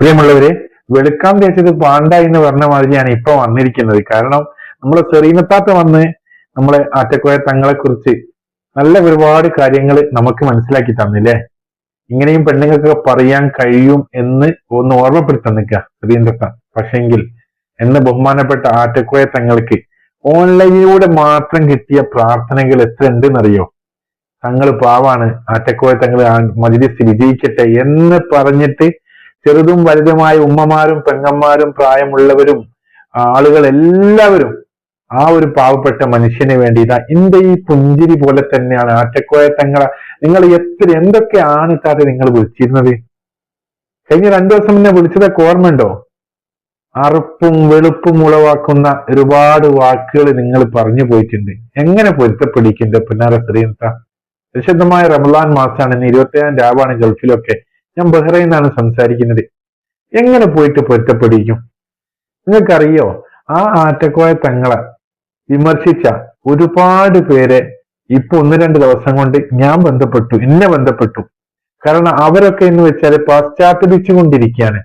പ്രിയമുള്ളവരെ വെളുക്കാൻ തേച്ചത് പാണ്ട എന്ന് പറഞ്ഞ മാതിരിയാണ് ഇപ്പൊ വന്നിരിക്കുന്നത്. കാരണം നമ്മളെ സെറീനത്താത്ത വന്ന് നമ്മളെ ആറ്റക്കോയ തങ്ങളെ കുറിച്ച് നല്ല ഒരുപാട് കാര്യങ്ങൾ നമുക്ക് മനസ്സിലാക്കി തന്നില്ലേ? ഇങ്ങനെയും പെണ്ണുങ്ങൾക്ക് പറയാൻ കഴിയും എന്ന് ഒന്ന് ഓർമ്മപ്പെടുത്താൻ നിൽക്കുക സെറീനത്ത പക്ഷെങ്കിൽ എന്ന് ബഹുമാനപ്പെട്ട ആറ്റക്കോയ തങ്ങൾക്ക് ഓൺലൈനിലൂടെ മാത്രം കിട്ടിയ പ്രാർത്ഥനകൾ എത്ര ഉണ്ടെന്നറിയോ? തങ്ങൾ പാവാണ് ആറ്റക്കോയ തങ്ങൾ മജിലിസ് വിജയിക്കട്ടെ എന്ന് പറഞ്ഞിട്ട് ചെറുതും വലുതുമായ ഉമ്മമാരും പെങ്ങന്മാരും പ്രായമുള്ളവരും ആളുകൾ എല്ലാവരും ആ ഒരു പാവപ്പെട്ട മനുഷ്യന് വേണ്ടി ഇതാ എന്റെ ഈ പുഞ്ചിരി പോലെ തന്നെയാണ് ആറ്റക്കോയ തങ്ങളെ നിങ്ങൾ എത്ര എന്തൊക്കെയാണ് ഇത്താതെ നിങ്ങൾ വിളിച്ചിരുന്നത്? കഴിഞ്ഞ രണ്ടു ദിവസം മുന്നേ വിളിച്ചതൊക്കെ ഓർമ്മയുണ്ടോ? അറുപ്പും വെളുപ്പും ഉളവാക്കുന്ന ഒരുപാട് വാക്കുകൾ നിങ്ങൾ പറഞ്ഞു പോയിട്ടുണ്ട്. എങ്ങനെ പൊരുത്തപ്പെടിക്കുന്നുണ്ട് പിന്നാരെ ശ്രീനത്ത വിശുദ്ധമായ റമലാൻ മാസമാണ്. ഇന്ന് ഇരുപത്തേഴാം രാവാണ് ഗൾഫിലൊക്കെ. ഞാൻ ബഹ്റൈൻ നിന്നാണ് സംസാരിക്കുന്നത്. എങ്ങനെ പോയിട്ട് പൊരുത്തപ്പെടിക്കും നിങ്ങൾക്കറിയോ ആ ആറ്റക്കോയ തങ്ങളെ വിമർശിച്ച ഒരുപാട് പേരെ ഇപ്പൊ ഒന്ന് രണ്ട് ദിവസം കൊണ്ട് ഞാൻ ബന്ധപ്പെട്ടു എന്നെ ബന്ധപ്പെട്ടു. കാരണം അവരൊക്കെ എന്ന് വെച്ചാൽ പാശ്ചാത്തപിച്ചുകൊണ്ടിരിക്കുകയാണ്.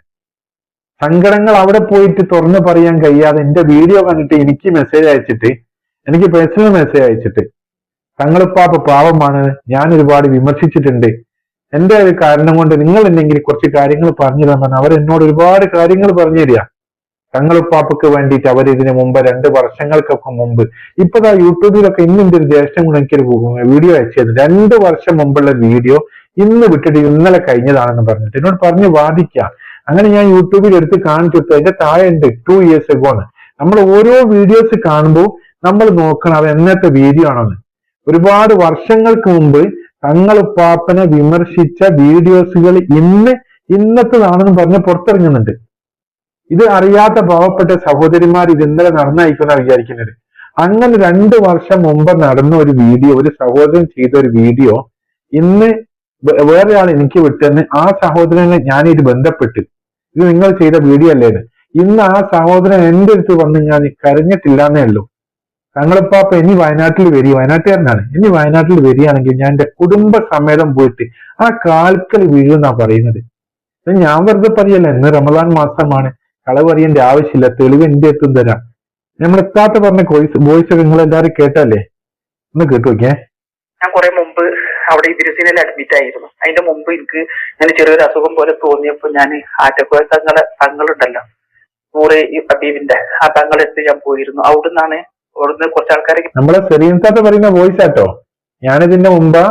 സങ്കടങ്ങൾ അവിടെ പോയിട്ട് തുറന്നു പറയാൻ കഴിയാതെ എന്റെ വീഡിയോ കണ്ടിട്ട് എനിക്ക് മെസ്സേജ് അയച്ചിട്ട് എനിക്ക് പേഴ്സണൽ മെസ്സേജ് അയച്ചിട്ട് തങ്ങളിപ്പാപ്പ പാവമാണ് ഞാൻ ഒരുപാട് വിമർശിച്ചിട്ടുണ്ട്. എന്റെ ഒരു കാരണം കൊണ്ട് നിങ്ങൾ എന്തെങ്കിലും കുറച്ച് കാര്യങ്ങൾ പറഞ്ഞു തന്നാൽ അവർ എന്നോട് ഒരുപാട് കാര്യങ്ങൾ പറഞ്ഞു തരിക. തങ്ങളുപ്പാപ്പക്ക് വേണ്ടിയിട്ട് അവർ ഇതിനു മുമ്പ് രണ്ട് വർഷങ്ങൾക്കൊക്കെ മുമ്പ്. ഇപ്പതാ യൂട്യൂബിലൊക്കെ ഇന്ന് എന്റെ ഒരു ജ്യേഷ്ഠം കൂടെ എനിക്കൊരു വീഡിയോ അയച്ചത്. രണ്ട് വർഷം മുമ്പുള്ള വീഡിയോ ഇന്ന് വിട്ടിട്ട് ഇന്നലെ കഴിഞ്ഞതാണെന്ന് പറഞ്ഞിട്ട് എന്നോട് പറഞ്ഞ് വാദിക്കാം. അങ്ങനെ ഞാൻ യൂട്യൂബിൽ എടുത്ത് കാണിച്ചു കൊടുത്തു. അതിന്റെ താഴെ ഉണ്ട് ടു ഇയേഴ്സ് എഗോ ആണ് നമ്മൾ ഓരോ വീഡിയോസ് കാണുമ്പോൾ നമ്മൾ നോക്കണം അത് എന്നത്തെ വീഡിയോ ആണെന്ന്. ഒരുപാട് വർഷങ്ങൾക്ക് മുമ്പ് തങ്ങളുപ്പാപ്പനെ വിമർശിച്ച വീഡിയോസുകൾ ഇന്ന് ഇന്നത്തതാണെന്ന് പറഞ്ഞ് പുറത്തിറങ്ങുന്നുണ്ട്. ഇത് അറിയാത്ത പാവപ്പെട്ട സഹോദരിമാർ ഇത് ഇന്നലെ നടന്നായിക്കുന്ന വിചാരിക്കുന്നത്. അങ്ങനെ രണ്ടു വർഷം മുമ്പ് നടന്ന ഒരു വീഡിയോ ഒരു സഹോദരൻ ചെയ്ത ഒരു വീഡിയോ ഇന്ന് വേറൊരാൾ എനിക്ക് വിട്ടെന്ന് ആ സഹോദരനെ ഞാൻ ഇത് ബന്ധപ്പെട്ട്. ഇത് നിങ്ങൾ ചെയ്ത വീഡിയോ അല്ലേ ഇത്? ഇന്ന് ആ സഹോദരൻ എന്റെ അടുത്ത് വന്ന് ഞാൻ കരഞ്ഞിട്ടില്ലാന്നേ ഉള്ളൂ. തങ്ങളിപ്പാപ്പ ഇനി വയനാട്ടിൽ വരി വയനാട്ടുകാരനാണ്. ഇനി വയനാട്ടിൽ വരികയാണെങ്കിൽ ഞാൻ എന്റെ കുടുംബ സമേതം പോയിട്ട് ആ കാൽക്കൽ വീഴുന്നാ പറയുന്നത്. ഞാൻ വെറുതെ പറയല്ല ഇന്ന് റമദാൻ മാസമാണ്. കളവ് അറിയേണ്ട ആവശ്യമില്ല തെളിവ് എന്റെ അടുത്തും തരാം. നമ്മൾ എത്താത്ത പറഞ്ഞ വോയിസ് വോയിസ് ഒക്കെ നിങ്ങൾ എല്ലാവരും കേട്ടല്ലേ ഒന്ന് കേട്ടു നോക്കിയേ. ഞാൻ കുറെ മുമ്പ് അവിടെ ഇതിരസിനിൽ അഡ്മിറ്റ് ആയിരുന്നു. അതിന്റെ മുമ്പ് എനിക്ക് ഞാൻ ചെറിയൊരു അസുഖം പോലെ തോന്നിയപ്പോ ഞാൻ ആറ്റക്കോയ തങ്ങളെ തങ്ങളുണ്ടല്ലോ. നൂറ് ഈ ഹബീബിന്റെ ആ തങ്ങളെടുത്ത് ഞാൻ പോയിരുന്നു. അവിടുന്നാണ് അവിടുന്ന് കുറച്ച് ആൾക്കാരെ നമ്മളെ സെറീൻസാത്ത പറയുന്ന വോയിസ് ആട്ടോ. ഞാനിതിന്റെ മുമ്പ്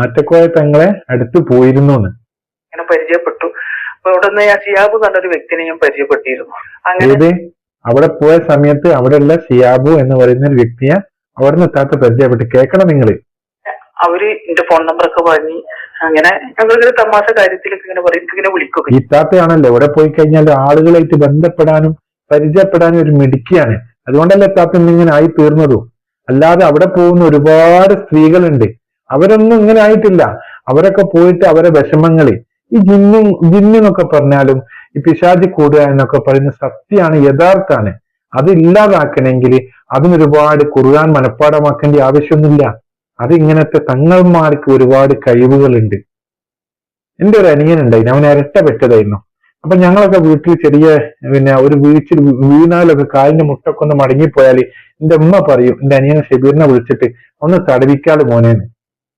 ആറ്റക്കോയ തങ്ങളെ അടുത്ത് പോയിരുന്നു അങ്ങനെ ഇങ്ങനെ പരിചയപ്പെട്ടു. അപ്പൊ അവിടുന്ന് ഞാൻ ഷിയാബ് എന്നൊരു വ്യക്തിനെ ഞാൻ പരിചയപ്പെട്ടിരുന്നു. അങ്ങനെ അവിടെ പോയ സമയത്ത് അവിടെയുള്ള ഷിയാബു എന്ന് പറയുന്ന ഒരു വ്യക്തിയെ അവിടെ നിന്ന് എത്താത്ത പരിചയപ്പെട്ട്. കേൾക്കണം നിങ്ങൾ അവർ എന്റെ ഫോൺ നമ്പർ ഒക്കെ അങ്ങനെ ഞങ്ങളിങ്ങനെ തമാശ കാര്യത്തിലൊക്കെ ഇങ്ങനെ പറയും. ഇങ്ങനെ വിളിക്കും ഈ താത്തയാണല്ലോ. ഇവിടെ പോയി കഴിഞ്ഞാൽ ആളുകളായിട്ട് ബന്ധപ്പെടാനും പരിചയപ്പെടാനും ഒരു മിടുക്കിയാണ്. അതുകൊണ്ടല്ലേ താത്ത ഇങ്ങനെ ആയി തീർന്നതും അല്ലാതെ അവിടെ പോകുന്ന ഒരുപാട് സ്ത്രീകളുണ്ട്. അവരൊന്നും ഇങ്ങനെ ആയിട്ടില്ല. അവരൊക്കെ പോയിട്ട് അവരെ വിഷമങ്ങളിൽ ഈ ജിന്നും ജിന്നെന്നൊക്കെ പറഞ്ഞാലും ഈ പിശാചി കൂടുക എന്നൊക്കെ പറയുന്ന സത്യമാണ് യഥാർത്ഥാണ് അത് ഇല്ലാതാക്കണമെങ്കിൽ അതിനൊരുപാട് കുറുകാൻ മനഃപ്പാടമാക്കേണ്ട ആവശ്യമൊന്നുമില്ല. അത് ഇങ്ങനത്തെ തങ്ങന്മാർക്ക് ഒരുപാട് കഴിവുകളുണ്ട്. എന്റെ ഒരു അനിയനുണ്ടായിരുന്നു അവൻ ഇരട്ടപ്പെട്ടതായിരുന്നു അപ്പൊ ഞങ്ങളൊക്കെ വീട്ടിൽ ചെറിയ പിന്നെ ഒരു വീഴ്ച വീണാലൊക്കെ കാലിന്റെ മുട്ടൊക്കെ ഒന്ന് മടങ്ങിപ്പോയാൽ എന്റെ ഉമ്മ പറയും എന്റെ അനിയൻ ഷബീറിനെ വിളിച്ചിട്ട് ഒന്ന് തടവിക്കാതെ മോനേന്ന്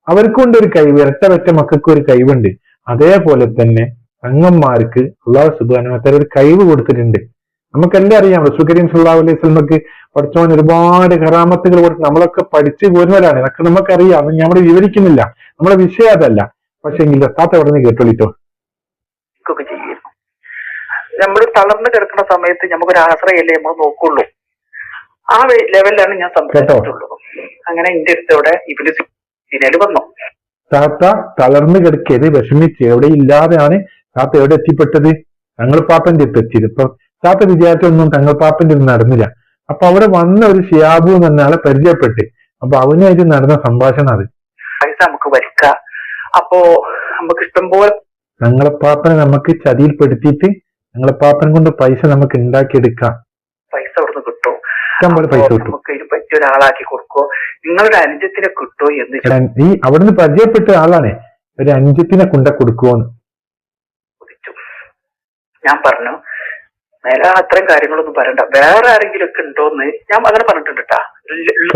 അവർക്കുണ്ട് ഒരു കഴിവ് പറ്റ മക്കൾക്ക് ഒരു കഴിവുണ്ട്. അതേപോലെ തന്നെ അംഗന്മാർക്ക് അള്ളാഹു സുബാനുമാത്ര ഒരു കഴിവ് കൊടുത്തിട്ടുണ്ട്. നമുക്കെല്ലാം അറിയാം റസൂ കരീം സല്ലാഹു അലൈഹി സ്വലമക്ക് പഠിച്ചവൻ ഒരുപാട് കറാമത്തുകൾ കൊടുത്ത് നമ്മളൊക്കെ പഠിച്ചു പോരുന്നവരാണ്. ഇതൊക്കെ നമുക്കറിയാം അത് ഞമ്മൾ വിവരിക്കുന്നില്ല. നമ്മളെ വിഷയം അതല്ല. പക്ഷെ എങ്കിൽ എത്താത്ത അവിടെ നിന്ന് കേട്ടോളിട്ടോ നമ്മൾ തളർന്നു കിടക്കുന്ന സമയത്ത് നമുക്കൊരു ആശ്രയല്ലേ നമ്മൾ നോക്കുള്ളൂ. ആ ലെവലിലാണ് ഞാൻ സംസാരിച്ചിട്ടുള്ളത്. അങ്ങനെ എന്റെ അടുത്തോടെ ഇവർ സിനിമയിൽ വന്നു. താത്ത തളർന്നു കിടക്കരുത് വിഷമിച്ച്. എവിടെ ഇല്ലാതെയാണ് താത്ത എവിടെ എത്തിപ്പെട്ടത്? തങ്ങൾ പാപ്പന്റെ അടുത്ത് എത്തിയത്. ഇപ്പൊ താത്ത വിചാരിച്ചൊന്നും തങ്ങൾ പാപ്പന്റെ അടുത്ത് നടന്നില്ല. അപ്പൊ അവിടെ വന്ന ഒരു ഷിയാബു എന്ന ആളെ പരിചയപ്പെട്ട്. അപ്പൊ അവനായിട്ട് നടന്ന സംഭാഷണം അത്. പൈസ നമുക്ക് വരിക്ക അപ്പോ നമുക്ക് ഇഷ്ടംപോലെ തങ്ങളെ പാപ്പനെ നമുക്ക് ചതിയിൽപ്പെടുത്തിയിട്ട് തങ്ങളെ പാപ്പൻ കൊണ്ട് പൈസ നമുക്ക് ഉണ്ടാക്കിയെടുക്കാം പൈസ അവിടുന്ന് കിട്ടും. നമുക്ക് ഇതിന് പറ്റിയ ഒരാളാക്കി കൊടുക്കോ നിങ്ങളുടെ അനുജത്തിനെ കിട്ടോ എന്ന് ഈ അവിടുന്ന് പരിചയപ്പെട്ട ആളാണ്. ഒരു അനുജത്തിനെ കൊണ്ട കൊടുക്കുവോന്ന്. ഞാൻ പറഞ്ഞു മേല അത്രയും കാര്യങ്ങളൊന്നും പറയണ്ട. വേറെ ആരെങ്കിലും ഒക്കെ ഉണ്ടോന്ന് ഞാൻ അങ്ങനെ പറഞ്ഞിട്ടുണ്ട് കേട്ടാ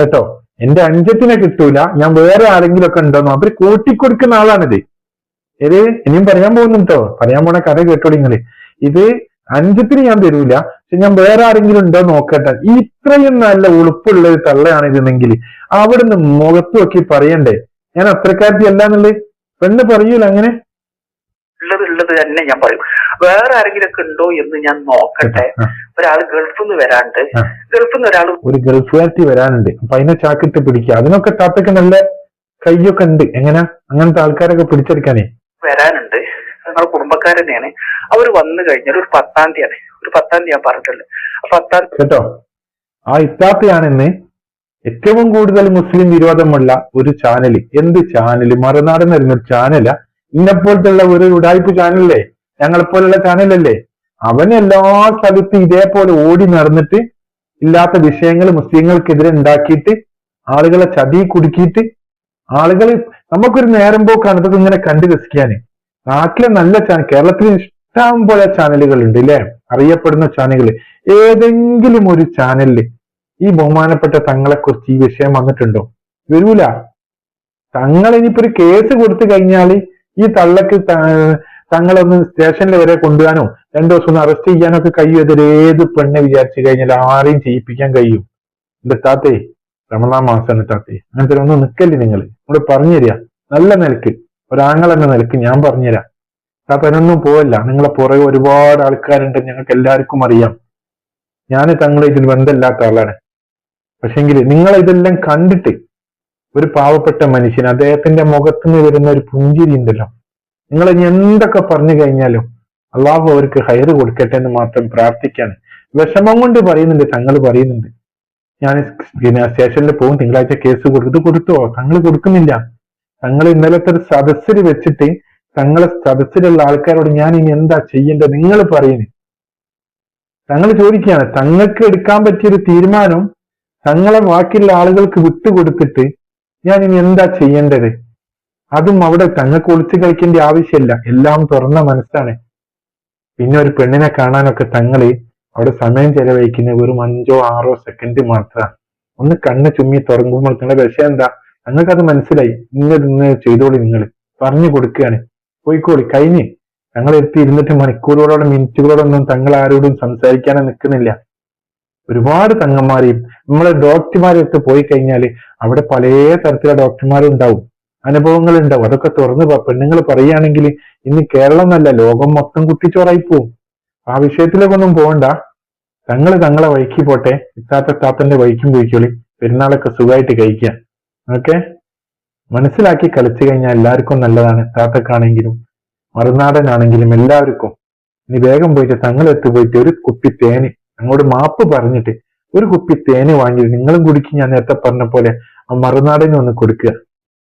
കേട്ടോ എന്റെ അഞ്ചത്തിനെ കിട്ടൂല. ഞാൻ വേറെ ആരെങ്കിലും ഒക്കെ ഉണ്ടോന്നോ. അവർ കൂട്ടിക്കൊടുക്കുന്ന ആളാണിത്. ഏത്? ഇനിയും പറയാൻ പോകുന്നുണ്ടോ? പറയാൻ പോണ കഥ കേട്ടോ നിങ്ങൾ. ഇത് അഞ്ചത്തിന് ഞാൻ തരൂല. പക്ഷെ ഞാൻ വേറെ ആരെങ്കിലും ഉണ്ടോ നോക്കട്ടെ. ഈ ഇത്രയും നല്ല ഉളുപ്പുള്ള ഒരു തള്ളയാണ് ഇതെന്നെങ്കിൽ അവിടുന്ന് മുഖത്ത് നോക്കി പറയണ്ടേ? ഞാൻ അത്രക്കാരത്തി അല്ല എന്നുള്ളത്? പെണ്ണ് പറയൂല അങ്ങനെ? ഉള്ളത് ഉള്ളത് തന്നെ ഞാൻ പറയും. വേറെ ആരെങ്കിലും ഒക്കെ ഉണ്ടോ എന്ന് ഞാൻ നോക്കട്ടെ. ഒരാൾ ഗൾഫിൽ നിന്ന് വരാണ്ട്. ഗൾഫിൽ നിന്ന് ഒരാൾ ഒരു ഗൾഫുകാരത്തി വരാനുണ്ട്. അപ്പൊ അതിനെ ചാക്കിട്ട് പിടിക്കുക അതിനൊക്കെ താത്തക്ക് നല്ല കയ്യൊക്കെ ഉണ്ട്. എങ്ങനെ? അങ്ങനത്തെ ആൾക്കാരൊക്കെ പിടിച്ചെടുക്കാനേ. വരാനുണ്ട്. ഞങ്ങളുടെ കുടുംബക്കാർ തന്നെയാണ്. അവർ വന്നു കഴിഞ്ഞാൽ ഒരു പത്താം തീയതി ഒരു പത്താം തീയതി ഞാൻ പറഞ്ഞിട്ടുണ്ട്. ആ പത്താം കേട്ടോ? ആ ഇത്താത്തയാണെന്ന് ഏറ്റവും കൂടുതൽ മുസ്ലിം വിരോധമുള്ള ഒരു ചാനൽ എന്ത് ചാനൽ? മറുനാടൻ വരുന്ന ഒരു ചാനല ഇന്നെപ്പോലത്തുള്ള ഒരു ഉടായ്പ ചാനലല്ലേ? ഞങ്ങളെപ്പോലുള്ള ചാനലല്ലേ? അവൻ എല്ലാ സ്ഥലത്തും ഇതേപോലെ ഓടി നടന്നിട്ട് ഇല്ലാത്ത വിഷയങ്ങൾ മുസ്ലിങ്ങൾക്കെതിരെ ഉണ്ടാക്കിയിട്ട് ആളുകളെ ചതി കുടുക്കിയിട്ട് ആളുകൾ നമുക്കൊരു നേരം പോക്കാണ്. ഇതൊക്കെ ഇങ്ങനെ കണ്ടു രസിക്കാന്. നാട്ടിലെ നല്ല ചാനൽ കേരളത്തിൽ ഇഷ്ടം പോലെ ചാനലുകൾ ഉണ്ട് ഇല്ലേ അറിയപ്പെടുന്ന ചാനലുകൾ ഏതെങ്കിലും ഒരു ചാനലിൽ ഈ ബഹുമാനപ്പെട്ട തങ്ങളെ കുറിച്ച് ഈ വിഷയം വന്നിട്ടുണ്ടോ? വരൂല. തങ്ങൾ ഇനിയിപ്പോ ഒരു കേസ് കൊടുത്തു കഴിഞ്ഞാൽ ഈ തള്ളക്ക് തങ്ങളൊന്ന് സ്റ്റേഷനിൽ വരെ കൊണ്ടുപോകാനോ രണ്ടു ദിവസം ഒന്ന് അറസ്റ്റ് ചെയ്യാനോ ഒക്കെ കഴിയും ഏത് പെണ്ണെ വിചാരിച്ചു കഴിഞ്ഞാൽ ആരെയും ചെയ്യിപ്പിക്കാൻ കഴിയും? എന്റെ താത്തേ റമദാൻ മാസമാണ് താത്തേ. അങ്ങനത്തെ ഒന്നും നിക്കല്ലേ നിങ്ങൾ ഇവിടെ പറഞ്ഞു തരിക നല്ല നിലയ്ക്ക്. ഒരാങ്ങൾ എന്ന നിലയ്ക്ക് ഞാൻ പറഞ്ഞുതരാം. അതിനൊന്നും പോവല്ല. നിങ്ങളെ പുറകെ ഒരുപാട് ആൾക്കാരുണ്ട്. ഞങ്ങൾക്ക് എല്ലാവർക്കും അറിയാം. ഞാൻ തങ്ങളെ ഇതിൽ ബന്ധമില്ലാത്ത ആളാണ്. പക്ഷെങ്കിൽ നിങ്ങൾ ഇതെല്ലാം കണ്ടിട്ട് ഒരു പാവപ്പെട്ട മനുഷ്യൻ അദ്ദേഹത്തിന്റെ മുഖത്ത് നിന്ന് വരുന്ന ഒരു പുഞ്ചിരി ഉണ്ടല്ലോ. നിങ്ങൾ ഇനി എന്തൊക്കെ പറഞ്ഞു കഴിഞ്ഞാലും അള്ളാഹു അവർക്ക് ഹയറ് കൊടുക്കട്ടെ എന്ന് മാത്രം പ്രാർത്ഥിക്കാണ് വിഷമം കൊണ്ട് പറയുന്നുണ്ട് തങ്ങൾ പറയുന്നുണ്ട്. ഞാൻ പിന്നെ സ്റ്റേഷനിൽ പോകും തിങ്കളാഴ്ച കേസ് കൊടുക്കും. ഇത് കൊടുത്തോ? തങ്ങൾ കൊടുക്കുന്നില്ല. തങ്ങൾ ഇന്നലത്തെ ഒരു സദസ്സിൽ വെച്ചിട്ട് തങ്ങളെ സദസ്സിലുള്ള ആൾക്കാരോട് ഞാൻ ഇനി എന്താ ചെയ്യേണ്ടത് നിങ്ങൾ പറയുന്നത് തങ്ങൾ ചോദിക്കുകയാണ് തങ്ങൾക്ക് എടുക്കാൻ പറ്റിയൊരു തീരുമാനം തങ്ങളെ ബാക്കിയുള്ള ആളുകൾക്ക് വിട്ടുകൊടുത്തിട്ട് ഞാൻ ഇനി എന്താ ചെയ്യേണ്ടത്? അതും അവിടെ തങ്ങൾക്ക് ഒളിച്ചു കളിക്കേണ്ട ആവശ്യമില്ല. എല്ലാം തുറന്ന മനസ്സാണ്. പിന്നെ ഒരു പെണ്ണിനെ കാണാനൊക്കെ തങ്ങൾ അവിടെ സമയം ചെലവഴിക്കുന്ന വെറും അഞ്ചോ ആറോ സെക്കൻഡ് മാത്രമാണ്. ഒന്ന് കണ്ണ് ചുമ്മി തുറങ്ങുമ്പോൾ തന്നെ വിഷയം എന്താ? ഞങ്ങൾക്കത് മനസ്സിലായി. നിങ്ങൾ ഇന്ന് ചെയ്തോളി നിങ്ങൾ പറഞ്ഞു കൊടുക്കുകയാണ്. പോയിക്കോളി. കഴിഞ്ഞ് ഞങ്ങൾ എത്തി ഇരുന്നിട്ട് മണിക്കൂറുകളോളം മിനിറ്റുകളോടൊന്നും തങ്ങൾ ആരോടും സംസാരിക്കാനോ നിൽക്കുന്നില്ല. ഒരുപാട് തങ്ങന്മാരെയും നമ്മളെ ഡോക്ടർമാരെയൊക്കെ പോയി കഴിഞ്ഞാൽ അവിടെ പല തരത്തിലുള്ള ഡോക്ടർമാരും ഉണ്ടാവും. അനുഭവങ്ങൾ ഉണ്ടാവും. അതൊക്കെ തുറന്ന് പെണ്ണുങ്ങൾ പറയുകയാണെങ്കിൽ ഇന്ന് കേരളം എന്നല്ല ലോകം മൊത്തം കുട്ടിച്ചോറായി പോവും. ആ വിഷയത്തിലേക്കൊന്നും പോകണ്ട തങ്ങൾ തങ്ങളെ വഴിക്ക് പോട്ടെ. ഇത്താത്ത താത്തന്റെ വഴിക്കും പോയിക്കോളി. പെരുന്നാളൊക്കെ സുഖമായിട്ട് കഴിക്കുക. ഓക്കെ മനസ്സിലാക്കി കളിച്ചു കഴിഞ്ഞാൽ എല്ലാവർക്കും നല്ലതാണ്. താത്തക്കാണെങ്കിലും മറുനാടനാണെങ്കിലും എല്ലാവർക്കും. ഇനി വേഗം പോയിട്ട് തങ്ങളെത്തു പോയിട്ട് ഒരു കുപ്പി തേന് അങ്ങോട്ട് മാപ്പ് പറഞ്ഞിട്ട് ഒരു കുപ്പി തേന് വാങ്ങി നിങ്ങളും കുടിക്കും ഞാൻ നേരത്തെ പറഞ്ഞ പോലെ ആ മറുനാടനും ഒന്ന് കൊടുക്കുക.